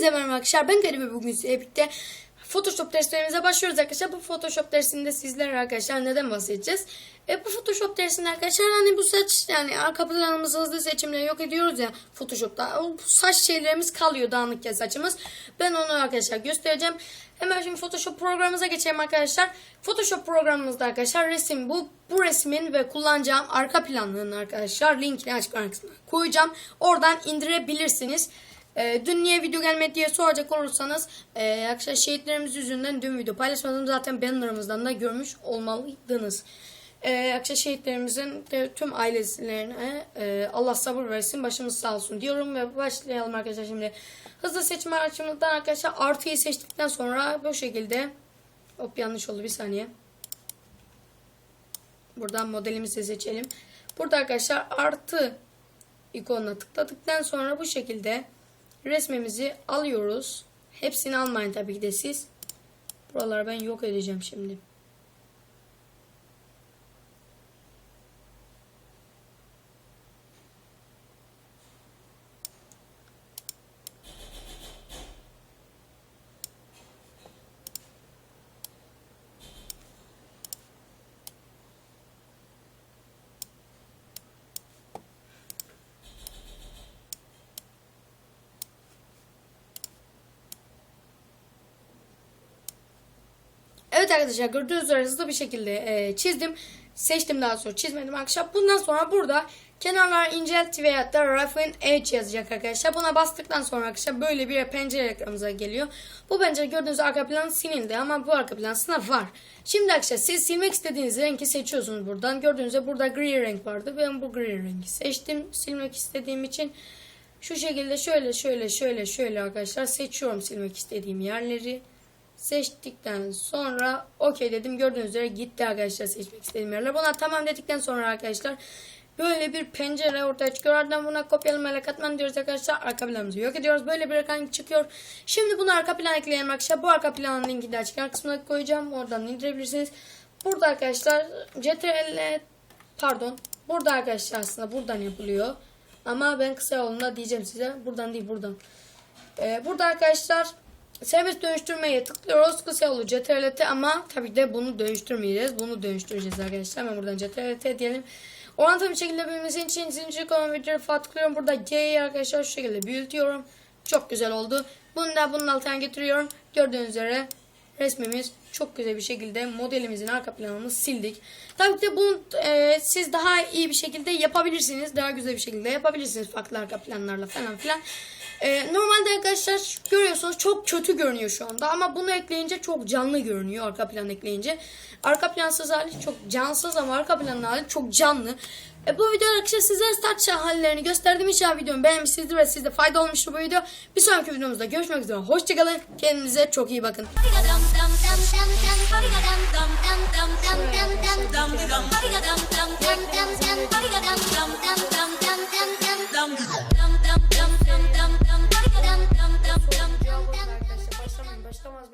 arkadaşlar. Ben Garip ve bugün sizlerle birlikte Photoshop derslerimize başlıyoruz arkadaşlar. Bu Photoshop dersinde sizlere arkadaşlar neden bahsedeceğiz? E, bu Photoshop dersinde arkadaşlar hani bu saç yani arka planımızı hızlı seçimle yok ediyoruz ya Photoshop'ta. O saç şeylerimiz kalıyor dağınık ya saçımız. Ben onu arkadaşlar göstereceğim. Hemen şimdi Photoshop programımıza geçelim arkadaşlar. Photoshop programımızda arkadaşlar resim bu. Bu resmin ve kullanacağım arka planlarını arkadaşlar linkini açıklama kısmına koyacağım. Oradan indirebilirsiniz. E, dün niye video gelmedi diye soracak olursanız e, arkadaşlar şehitlerimiz yüzünden dün video paylaşmadım. Zaten bannerımızdan da görmüş olmalıydınız. E, arkadaşlar şehitlerimizin de tüm ailelerine e, Allah sabır versin başımız sağ olsun diyorum ve başlayalım arkadaşlar şimdi. Hızlı seçme araçımızdan arkadaşlar artıyı seçtikten sonra bu şekilde hop yanlış oldu bir saniye. Buradan modelimizi seçelim. Burada arkadaşlar artı ikonuna tıkladıktan sonra bu şekilde resmimizi alıyoruz. Hepsini almayın tabii ki de siz. Buraları ben yok edeceğim şimdi. Evet arkadaşlar gördüğünüz üzere hızlı bir şekilde e, çizdim. Seçtim daha sonra çizmedim arkadaşlar. Bundan sonra burada kenarlar incelt veyahut da roughen edge yazacak arkadaşlar. Buna bastıktan sonra arkadaşlar böyle bir pencere ekranımıza geliyor. Bu pencere gördüğünüz arka plan silindi ama bu arka plan aslında var. Şimdi arkadaşlar siz silmek istediğiniz rengi seçiyorsunuz buradan. Gördüğünüz gibi burada gri renk vardı. Ben bu gri rengi seçtim. Silmek istediğim için şu şekilde şöyle şöyle şöyle şöyle arkadaşlar seçiyorum silmek istediğim yerleri seçtikten sonra okey dedim. Gördüğünüz üzere gitti arkadaşlar seçmek istediğim yerler. Buna tamam dedikten sonra arkadaşlar böyle bir pencere ortaya çıkıyor. Ardından buna kopyalama katman diyoruz arkadaşlar. Arka planımızı yok ediyoruz. Böyle bir ekran çıkıyor. Şimdi bunu arka plan ekleyelim arkadaşlar. Bu arka planın linkini de açıklama kısmına koyacağım. Oradan indirebilirsiniz. Burada arkadaşlar CTRL pardon. Burada arkadaşlar aslında buradan yapılıyor. Ama ben kısa yolunda diyeceğim size. Buradan değil buradan. Ee, burada arkadaşlar Serbest dönüştürmeye tıklıyoruz. Kısa yolu CTRL-T ama tabii de bunu dönüştürmeyeceğiz. Bunu dönüştüreceğiz arkadaşlar. Hemen buradan CTRL-T diyelim. Orantılı bir şekilde büyümesi için zincir olan videoyu tıklıyorum. Burada G'yi arkadaşlar şu şekilde büyütüyorum. Çok güzel oldu. Bunu da bunun altına getiriyorum. Gördüğünüz üzere resmimiz çok güzel bir şekilde modelimizin arka planını sildik. Tabii ki de bunu e, siz daha iyi bir şekilde yapabilirsiniz. Daha güzel bir şekilde yapabilirsiniz farklı arka planlarla falan filan. Ee, normalde arkadaşlar görüyorsunuz çok kötü görünüyor şu anda ama bunu ekleyince çok canlı görünüyor arka plan ekleyince. Arka plansız hali çok cansız ama arka planın hali çok canlı. E, bu videoda arkadaşlar sizlere saç hallerini gösterdiğim için videomu beğenmişsinizdir ve sizde fayda olmuştur bu video. Bir sonraki videomuzda görüşmek üzere. Hoşçakalın. Kendinize çok iyi bakın.